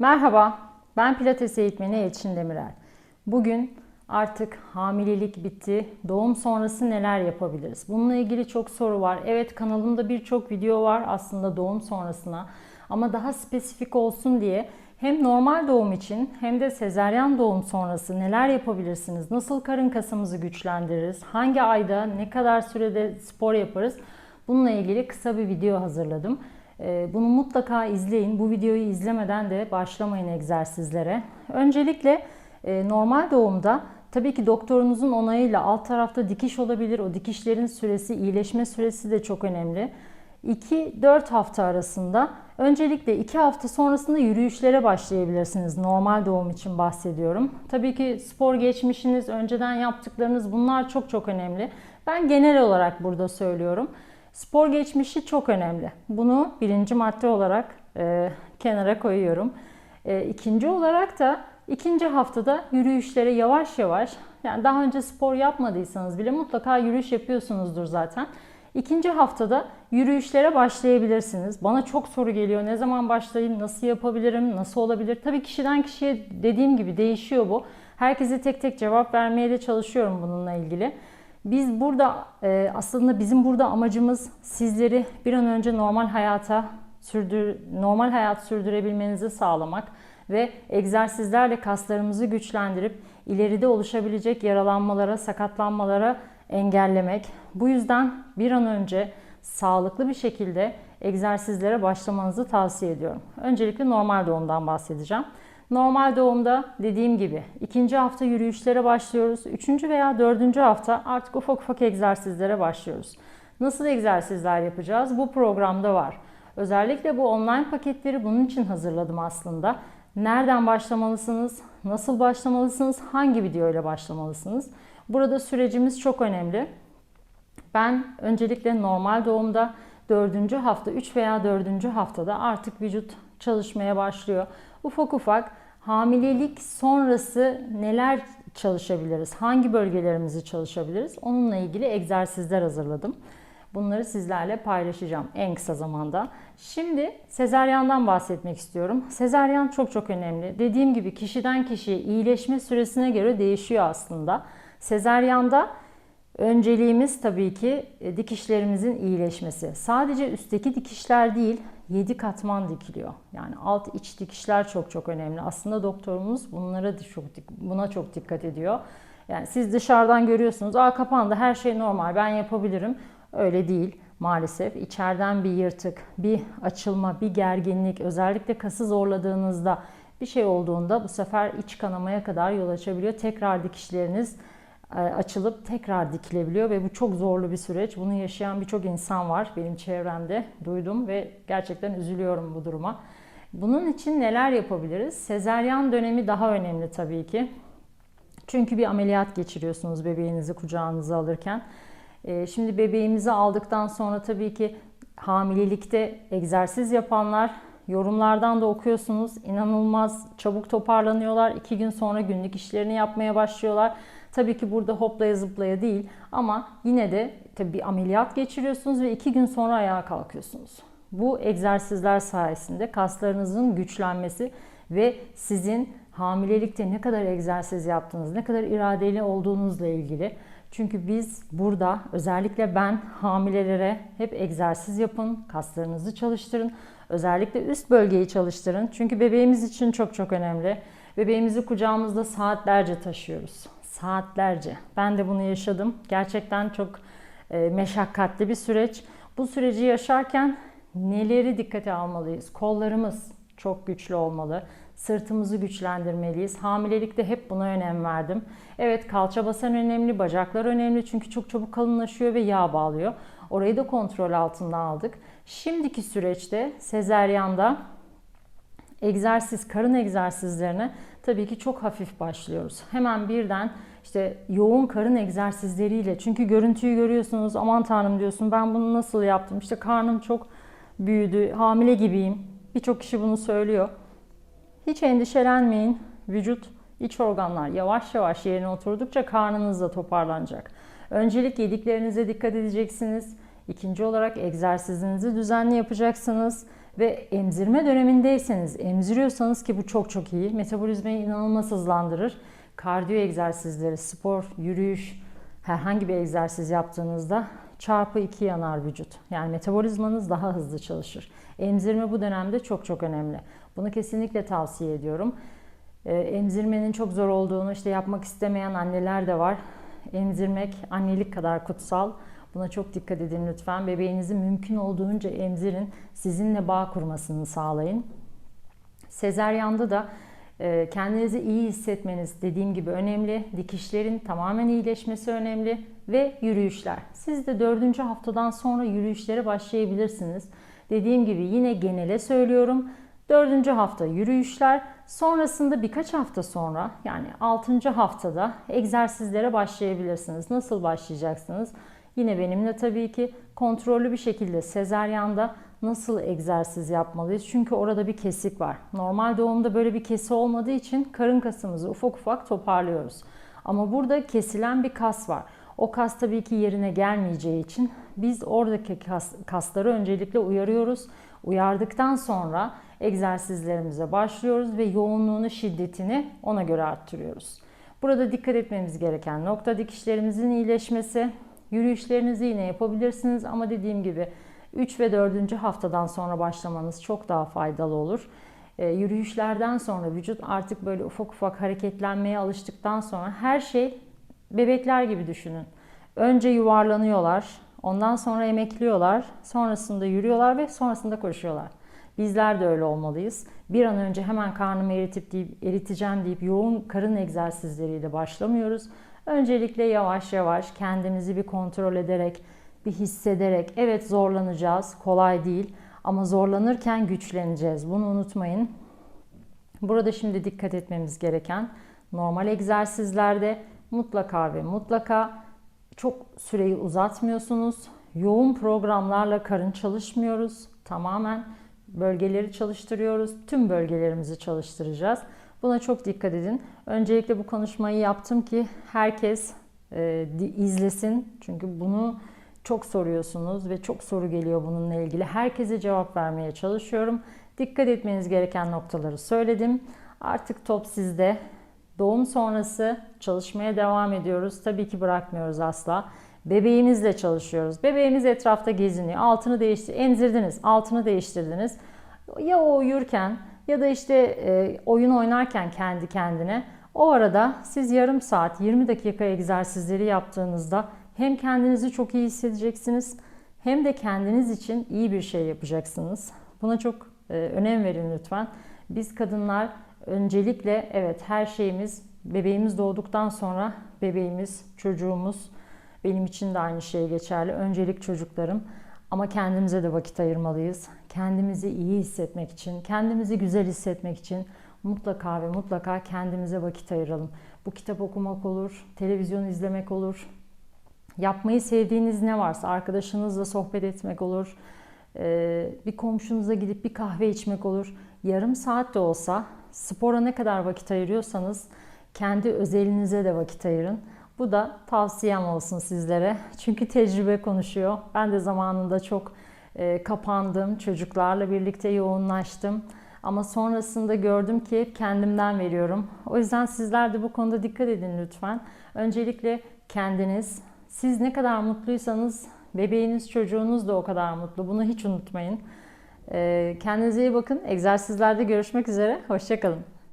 Merhaba, ben Pilates eğitmeni Elçin Demirel. Bugün artık hamilelik bitti, doğum sonrası neler yapabiliriz? Bununla ilgili çok soru var. Evet kanalımda birçok video var aslında doğum sonrasına. Ama daha spesifik olsun diye hem normal doğum için hem de sezeryan doğum sonrası neler yapabilirsiniz? Nasıl karın kasımızı güçlendiririz? Hangi ayda ne kadar sürede spor yaparız? Bununla ilgili kısa bir video hazırladım. Ee, Bunu mutlaka izleyin. Bu videoyu izlemeden de başlamayın egzersizlere. Öncelikle e, normal doğumda tabii ki doktorunuzun onayıyla alt tarafta dikiş olabilir. O dikişlerin süresi, iyileşme süresi de çok önemli. 2-4 hafta arasında öncelikle 2 hafta sonrasında yürüyüşlere başlayabilirsiniz. Normal doğum için bahsediyorum. Tabii ki spor geçmişiniz, önceden yaptıklarınız bunlar çok çok önemli. Ben genel olarak burada söylüyorum. Spor geçmişi çok önemli. Bunu birinci madde olarak e, kenara koyuyorum. E, ikinci olarak da ikinci haftada yürüyüşlere yavaş yavaş, yani daha önce spor yapmadıysanız bile mutlaka yürüyüş yapıyorsunuzdur zaten. İkinci haftada yürüyüşlere başlayabilirsiniz. Bana çok soru geliyor. Ne zaman başlayayım? Nasıl yapabilirim? Nasıl olabilir? Tabii kişiden kişiye dediğim gibi değişiyor bu. Herkese tek tek cevap vermeye de çalışıyorum bununla ilgili. Biz burada e, aslında bizim burada amacımız sizleri bir an önce normal hayata sürdür normal hayat sürdürebilmenizi sağlamak ve egzersizlerle kaslarımızı güçlendirip ileride oluşabilecek yaralanmalara, sakatlanmalara engellemek. Bu yüzden bir an önce sağlıklı bir şekilde egzersizlere başlamanızı tavsiye ediyorum. Öncelikle normal doğumdan bahsedeceğim. Normal doğumda dediğim gibi ikinci hafta yürüyüşlere başlıyoruz. Üçüncü veya dördüncü hafta artık ufak ufak egzersizlere başlıyoruz. Nasıl egzersizler yapacağız? Bu programda var. Özellikle bu online paketleri bunun için hazırladım aslında. Nereden başlamalısınız? Nasıl başlamalısınız? Hangi video ile başlamalısınız? Burada sürecimiz çok önemli. Ben öncelikle normal doğumda dördüncü hafta, 3 veya dördüncü haftada artık vücut çalışmaya başlıyor. Ufak ufak hamilelik sonrası neler çalışabiliriz? Hangi bölgelerimizi çalışabiliriz? Onunla ilgili egzersizler hazırladım. Bunları sizlerle paylaşacağım en kısa zamanda. Şimdi sezaryandan bahsetmek istiyorum. Sezaryan çok çok önemli. Dediğim gibi kişiden kişiye iyileşme süresine göre değişiyor aslında. Sezaryanda önceliğimiz tabii ki dikişlerimizin iyileşmesi. Sadece üstteki dikişler değil, 7 katman dikiliyor. Yani alt iç dikişler çok çok önemli. Aslında doktorumuz bunlara çok buna çok dikkat ediyor. Yani siz dışarıdan görüyorsunuz, "Aa kapandı, her şey normal, ben yapabilirim." Öyle değil maalesef. İçeriden bir yırtık, bir açılma, bir gerginlik, özellikle kası zorladığınızda bir şey olduğunda bu sefer iç kanamaya kadar yol açabiliyor. Tekrar dikişleriniz açılıp tekrar dikilebiliyor ve bu çok zorlu bir süreç. Bunu yaşayan birçok insan var benim çevremde duydum ve gerçekten üzülüyorum bu duruma. Bunun için neler yapabiliriz? Sezeryan dönemi daha önemli tabii ki. Çünkü bir ameliyat geçiriyorsunuz bebeğinizi kucağınıza alırken. E, şimdi bebeğimizi aldıktan sonra tabii ki hamilelikte egzersiz yapanlar yorumlardan da okuyorsunuz. İnanılmaz çabuk toparlanıyorlar. İki gün sonra günlük işlerini yapmaya başlıyorlar. Tabii ki burada hoplaya zıplaya değil ama yine de tabii bir ameliyat geçiriyorsunuz ve iki gün sonra ayağa kalkıyorsunuz. Bu egzersizler sayesinde kaslarınızın güçlenmesi ve sizin hamilelikte ne kadar egzersiz yaptığınız, ne kadar iradeli olduğunuzla ilgili. Çünkü biz burada özellikle ben hamilelere hep egzersiz yapın, kaslarınızı çalıştırın. Özellikle üst bölgeyi çalıştırın. Çünkü bebeğimiz için çok çok önemli. Bebeğimizi kucağımızda saatlerce taşıyoruz saatlerce. Ben de bunu yaşadım. Gerçekten çok e, meşakkatli bir süreç. Bu süreci yaşarken neleri dikkate almalıyız? Kollarımız çok güçlü olmalı. Sırtımızı güçlendirmeliyiz. Hamilelikte hep buna önem verdim. Evet kalça basen önemli, bacaklar önemli çünkü çok çabuk kalınlaşıyor ve yağ bağlıyor. Orayı da kontrol altında aldık. Şimdiki süreçte sezeryanda egzersiz, karın egzersizlerine tabii ki çok hafif başlıyoruz. Hemen birden işte yoğun karın egzersizleriyle çünkü görüntüyü görüyorsunuz aman tanrım diyorsun ben bunu nasıl yaptım işte karnım çok büyüdü hamile gibiyim birçok kişi bunu söylüyor. Hiç endişelenmeyin vücut iç organlar yavaş yavaş yerine oturdukça karnınız da toparlanacak. Öncelik yediklerinize dikkat edeceksiniz. İkinci olarak egzersizinizi düzenli yapacaksınız Ve emzirme dönemindeyseniz, emziriyorsanız ki bu çok çok iyi. Metabolizmayı inanılmaz hızlandırır. Kardiyo egzersizleri, spor, yürüyüş, herhangi bir egzersiz yaptığınızda çarpı 2 yanar vücut. Yani metabolizmanız daha hızlı çalışır. Emzirme bu dönemde çok çok önemli. Bunu kesinlikle tavsiye ediyorum. Ee, emzirmenin çok zor olduğunu işte yapmak istemeyen anneler de var. Emzirmek annelik kadar kutsal. Buna çok dikkat edin lütfen. Bebeğinizi mümkün olduğunca emzirin. Sizinle bağ kurmasını sağlayın. Sezeryanda da e, kendinizi iyi hissetmeniz dediğim gibi önemli. Dikişlerin tamamen iyileşmesi önemli ve yürüyüşler. Siz de dördüncü haftadan sonra yürüyüşlere başlayabilirsiniz. Dediğim gibi yine genele söylüyorum. Dördüncü hafta yürüyüşler, sonrasında birkaç hafta sonra yani altıncı haftada egzersizlere başlayabilirsiniz. Nasıl başlayacaksınız? Yine benimle tabii ki kontrollü bir şekilde sezeryanda nasıl egzersiz yapmalıyız? Çünkü orada bir kesik var. Normal doğumda böyle bir kesi olmadığı için karın kasımızı ufak ufak toparlıyoruz. Ama burada kesilen bir kas var. O kas tabii ki yerine gelmeyeceği için biz oradaki kas, kasları öncelikle uyarıyoruz. Uyardıktan sonra egzersizlerimize başlıyoruz ve yoğunluğunu, şiddetini ona göre arttırıyoruz. Burada dikkat etmemiz gereken nokta dikişlerimizin iyileşmesi. Yürüyüşlerinizi yine yapabilirsiniz ama dediğim gibi 3 ve 4. haftadan sonra başlamanız çok daha faydalı olur. E, yürüyüşlerden sonra vücut artık böyle ufak ufak hareketlenmeye alıştıktan sonra her şey bebekler gibi düşünün. Önce yuvarlanıyorlar, ondan sonra emekliyorlar, sonrasında yürüyorlar ve sonrasında koşuyorlar. Bizler de öyle olmalıyız. Bir an önce hemen karnımı eritip deyip, eriteceğim deyip yoğun karın egzersizleriyle başlamıyoruz. Öncelikle yavaş yavaş kendimizi bir kontrol ederek, bir hissederek, evet zorlanacağız, kolay değil ama zorlanırken güçleneceğiz. Bunu unutmayın. Burada şimdi dikkat etmemiz gereken normal egzersizlerde mutlaka ve mutlaka çok süreyi uzatmıyorsunuz. Yoğun programlarla karın çalışmıyoruz. Tamamen bölgeleri çalıştırıyoruz. Tüm bölgelerimizi çalıştıracağız. Buna çok dikkat edin. Öncelikle bu konuşmayı yaptım ki herkes e, izlesin. Çünkü bunu çok soruyorsunuz ve çok soru geliyor bununla ilgili. Herkese cevap vermeye çalışıyorum. Dikkat etmeniz gereken noktaları söyledim. Artık top sizde. Doğum sonrası çalışmaya devam ediyoruz. Tabii ki bırakmıyoruz asla. Bebeğimizle çalışıyoruz. Bebeğimiz etrafta geziniyor. Altını değiştir, emzirdiniz, altını değiştirdiniz. Ya o uyurken ya da işte e, oyun oynarken kendi kendine o arada siz yarım saat 20 dakika egzersizleri yaptığınızda hem kendinizi çok iyi hissedeceksiniz hem de kendiniz için iyi bir şey yapacaksınız. Buna çok e, önem verin lütfen. Biz kadınlar öncelikle evet her şeyimiz bebeğimiz doğduktan sonra bebeğimiz, çocuğumuz benim için de aynı şey geçerli. Öncelik çocuklarım. Ama kendimize de vakit ayırmalıyız. Kendimizi iyi hissetmek için, kendimizi güzel hissetmek için mutlaka ve mutlaka kendimize vakit ayıralım. Bu kitap okumak olur, televizyon izlemek olur. Yapmayı sevdiğiniz ne varsa arkadaşınızla sohbet etmek olur. Ee, bir komşunuza gidip bir kahve içmek olur. Yarım saat de olsa spora ne kadar vakit ayırıyorsanız kendi özelinize de vakit ayırın. Bu da tavsiyem olsun sizlere. Çünkü tecrübe konuşuyor. Ben de zamanında çok e, kapandım. Çocuklarla birlikte yoğunlaştım. Ama sonrasında gördüm ki hep kendimden veriyorum. O yüzden sizler de bu konuda dikkat edin lütfen. Öncelikle kendiniz, siz ne kadar mutluysanız bebeğiniz, çocuğunuz da o kadar mutlu. Bunu hiç unutmayın. E, kendinize iyi bakın. Egzersizlerde görüşmek üzere. Hoşçakalın.